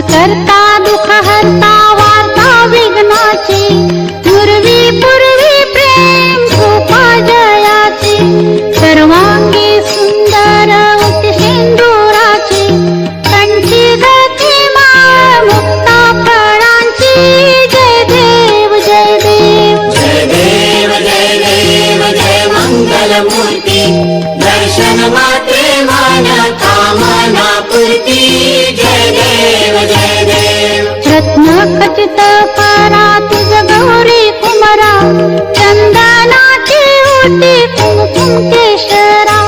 करता रचित पारा तुझ गौरी कुमरा चंदनाची ओटी कुमकुम केशरा.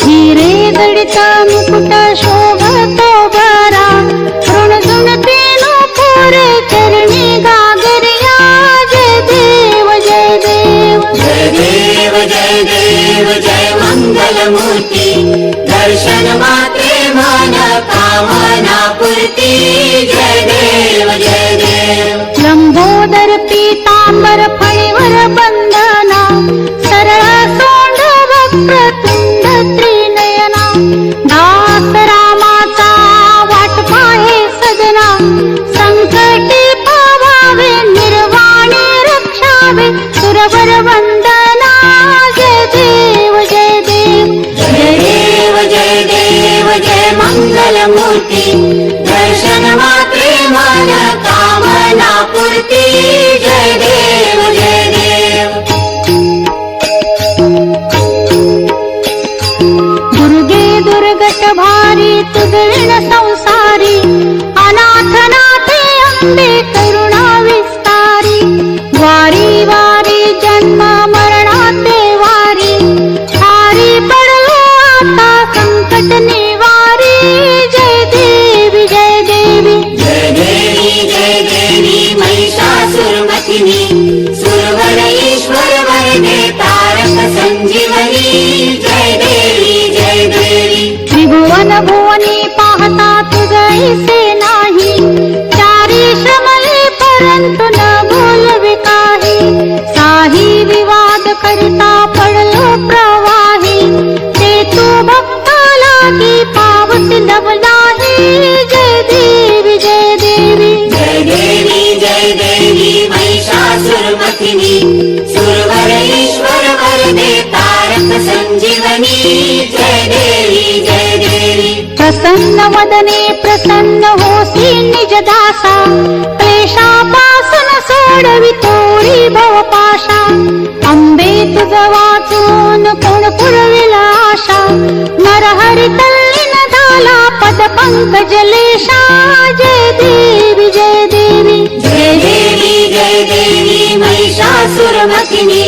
हिरे गडित मुकुट शोभतो बरा ऋण तेनो पुरे चरणी गागरिया. जय देव जय देव. जय देव जय देव जय मंगल मूर्ती दर्शन माते मान जय देव जय देव. लंबोदर पीतांबर फणीवर बंधना सरळ सोंड वक्रतुंड त्रिनयना दास रामाचा वाट पाहे सजना संकटी पावावे निर्वाणी रक्षावे सुरवर मूर्ती दर्शन मात्रे मन कामना पूर्ती जय देव जय देव. दुर्गे दुर्गट भारी तुझविण भुवनी पाहता तुझैसे नाही. चारी श्रमले परंतु न बोलवे काही. साही विवाद करता पडलो प्रवाही. ते तू भक्ता लागी पावत लवलाही जय देवी जय देवी. जय देवी जय देवी महिषासुरमथिनी सुरवर ईश्वर वरदे तारक संजीवनी. जय देवी प्रसन्न वदने प्रसन्न होसी निज दासा। क्लेशापासन सोडवितोरी भवपाशा अंबे तुझ वाचून कोण पुरविला आशा। नरहरी तल्लीन झाला पद पंकज लेशा। जय देवी जय देवी। जय देवी जय देवी महिषासुरमथिनी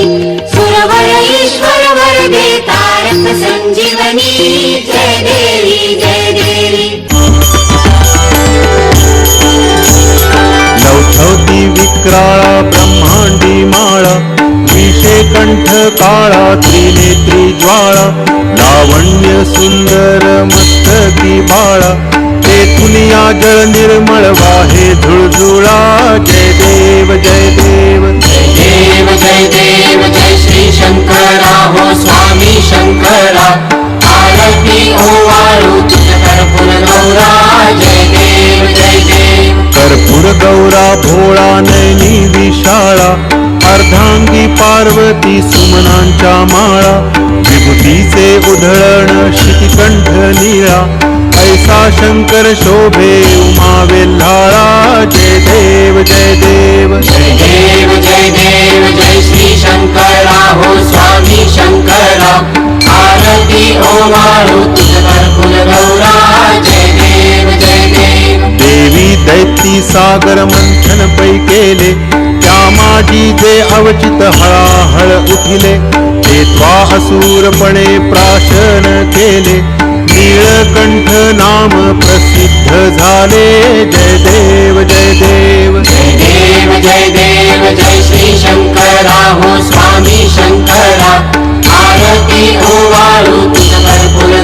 कंठ काळा त्रिनेत्री ज्वाळा लावण्य सुंदर मस्तकी बाळा. तेथुनिया जळ निर्मळ वाहे झुळझुळा. जय देव जय देव. जय देव जय देव जय श्री शंकरा. हो स्वामी शंकरा. आरती ओवाळू तुझ कर्पूर गौरा. जय देव जय देव. कर्पूर गौरा भोळा अर्धांगी पार्वती सुमनांच्या माळा विभूतीचे उधळण शितिकंठ निळा. ऐसा शंकर शोभे उमा वेल्हाळा. जय देव जय देव. जय देव जय देव जय श्री शंकरा. हो स्वामी शंकरा. आरती तुझ गौरा. जय देव जय देव. देवी दैती सागर मंथन पै केले माझी जे अवचित हळाहळ उठिले ते त्वा असुरपणे प्राशन केले. नीळकंठ नाम प्रसिद्ध झाले. जय देव जय देव. जय देव जय देव जय श्री शंकरा. हो स्वामी शंकरा. आरती ओवाळू तुझ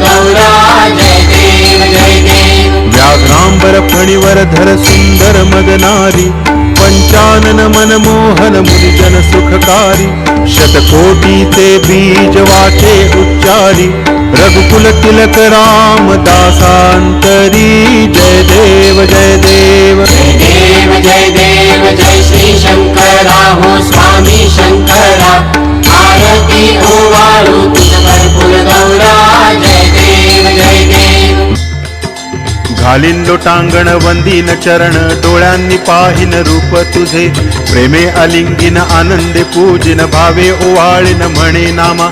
गौरा. जय देव जय देव. व्याघ्रांबर फणीवर धर सुंदर मदनारी पंचानन मनमोहन मुनिजन सुखकारी। शतकोटीचे बीज वाटे उच्चारी। रघुकुल तिलक रामदासांतरी। जय देव जय देव। घालीन लोटांगण वंदीन चरण डोळ्यांनी पाहिन रूप तुझे. प्रेमे अलिंगिन आनंदे पूजिन भावे ओवाळीन म्हणे नामा.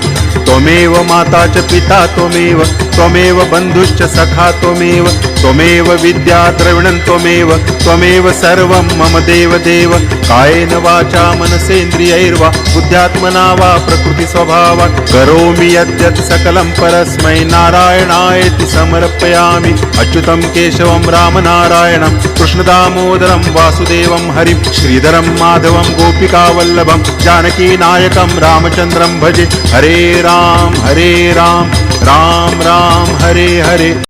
त्वमेव माता च पिता त्वमेव त्वमेव बंधुश्च सखा त्वमेव त्वमेव विद्या द्रविणं त्वमेव त्वमेव सर्वं मम देव देव। कायेन वाचा मनसेन्द्रियैर्वा बुद्ध्यात्मना वा प्रकृतिस्वभावात् करोमि यद्यत् सकलं परस्मै नारायणायति समर्पयामि। अच्युतं केशवं रामनारायणं कृष्णदामोदरं वासुदेवं हरिं श्रीधरं माधवं गोपिकावल्लभं जानकीनायकं रामचन्द्रं भजे। हरे राम हरे राम राम राम हरे हरे।